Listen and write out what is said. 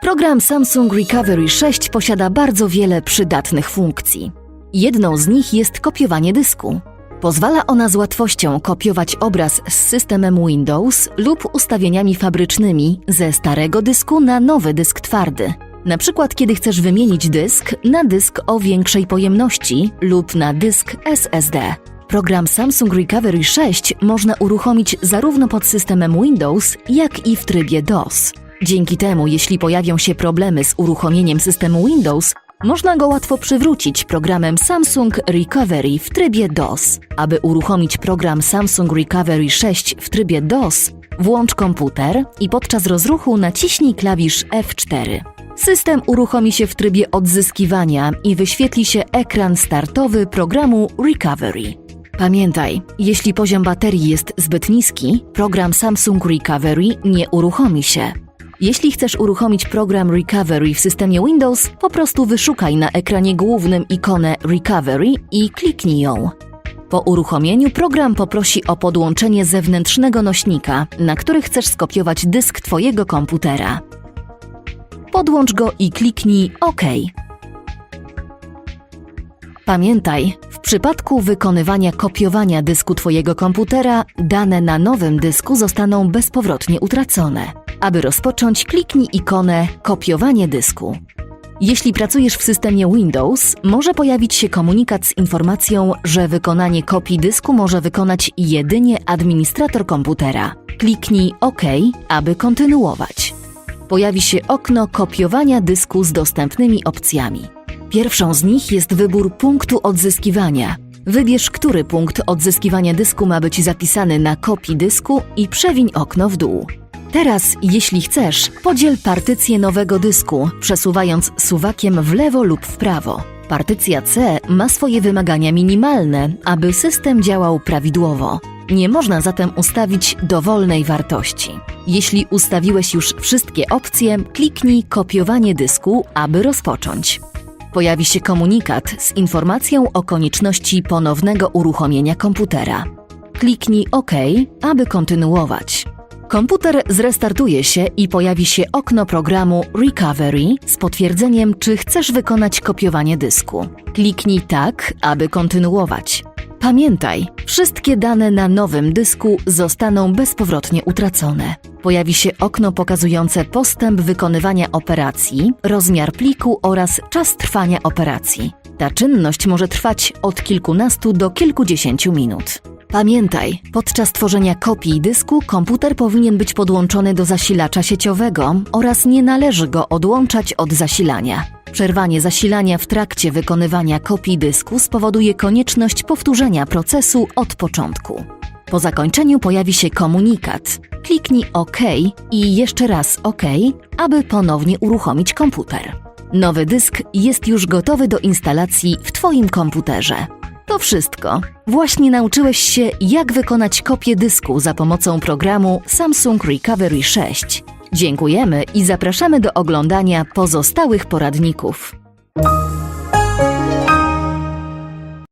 Program Samsung Recovery 6 posiada bardzo wiele przydatnych funkcji. Jedną z nich jest kopiowanie dysku. Pozwala ona z łatwością kopiować obraz z systemem Windows lub ustawieniami fabrycznymi ze starego dysku na nowy dysk twardy. Na przykład, kiedy chcesz wymienić dysk na dysk o większej pojemności lub na dysk SSD. Program Samsung Recovery 6 można uruchomić zarówno pod systemem Windows, jak i w trybie DOS. Dzięki temu, jeśli pojawią się problemy z uruchomieniem systemu Windows, można go łatwo przywrócić programem Samsung Recovery w trybie DOS. Aby uruchomić program Samsung Recovery 6 w trybie DOS, włącz komputer i podczas rozruchu naciśnij klawisz F4. System uruchomi się w trybie odzyskiwania i wyświetli się ekran startowy programu Recovery. Pamiętaj, jeśli poziom baterii jest zbyt niski, program Samsung Recovery nie uruchomi się. Jeśli chcesz uruchomić program Recovery w systemie Windows, po prostu wyszukaj na ekranie głównym ikonę Recovery i kliknij ją. Po uruchomieniu program poprosi o podłączenie zewnętrznego nośnika, na który chcesz skopiować dysk Twojego komputera. Podłącz go i kliknij OK. Pamiętaj, w przypadku wykonywania kopiowania dysku Twojego komputera, dane na nowym dysku zostaną bezpowrotnie utracone. Aby rozpocząć, kliknij ikonę Kopiowanie dysku. Jeśli pracujesz w systemie Windows, może pojawić się komunikat z informacją, że wykonanie kopii dysku może wykonać jedynie administrator komputera. Kliknij OK, aby kontynuować. Pojawi się okno kopiowania dysku z dostępnymi opcjami. Pierwszą z nich jest wybór punktu odzyskiwania. Wybierz, który punkt odzyskiwania dysku ma być zapisany na kopii dysku i przewiń okno w dół. Teraz, jeśli chcesz, podziel partycję nowego dysku, przesuwając suwakiem w lewo lub w prawo. Partycja C ma swoje wymagania minimalne, aby system działał prawidłowo. Nie można zatem ustawić dowolnej wartości. Jeśli ustawiłeś już wszystkie opcje, kliknij kopiowanie dysku, aby rozpocząć. Pojawi się komunikat z informacją o konieczności ponownego uruchomienia komputera. Kliknij OK, aby kontynuować. Komputer zrestartuje się i pojawi się okno programu Recovery z potwierdzeniem, czy chcesz wykonać kopiowanie dysku. Kliknij tak, aby kontynuować. Pamiętaj, wszystkie dane na nowym dysku zostaną bezpowrotnie utracone. Pojawi się okno pokazujące postęp wykonywania operacji, rozmiar pliku oraz czas trwania operacji. Ta czynność może trwać od kilkunastu do kilkudziesięciu minut. Pamiętaj, podczas tworzenia kopii dysku komputer powinien być podłączony do zasilacza sieciowego oraz nie należy go odłączać od zasilania. Przerwanie zasilania w trakcie wykonywania kopii dysku spowoduje konieczność powtórzenia procesu od początku. Po zakończeniu pojawi się komunikat. Kliknij OK i jeszcze raz OK, aby ponownie uruchomić komputer. Nowy dysk jest już gotowy do instalacji w Twoim komputerze. To wszystko. Właśnie nauczyłeś się, jak wykonać kopię dysku za pomocą programu Samsung Recovery 6. Dziękujemy i zapraszamy do oglądania pozostałych poradników.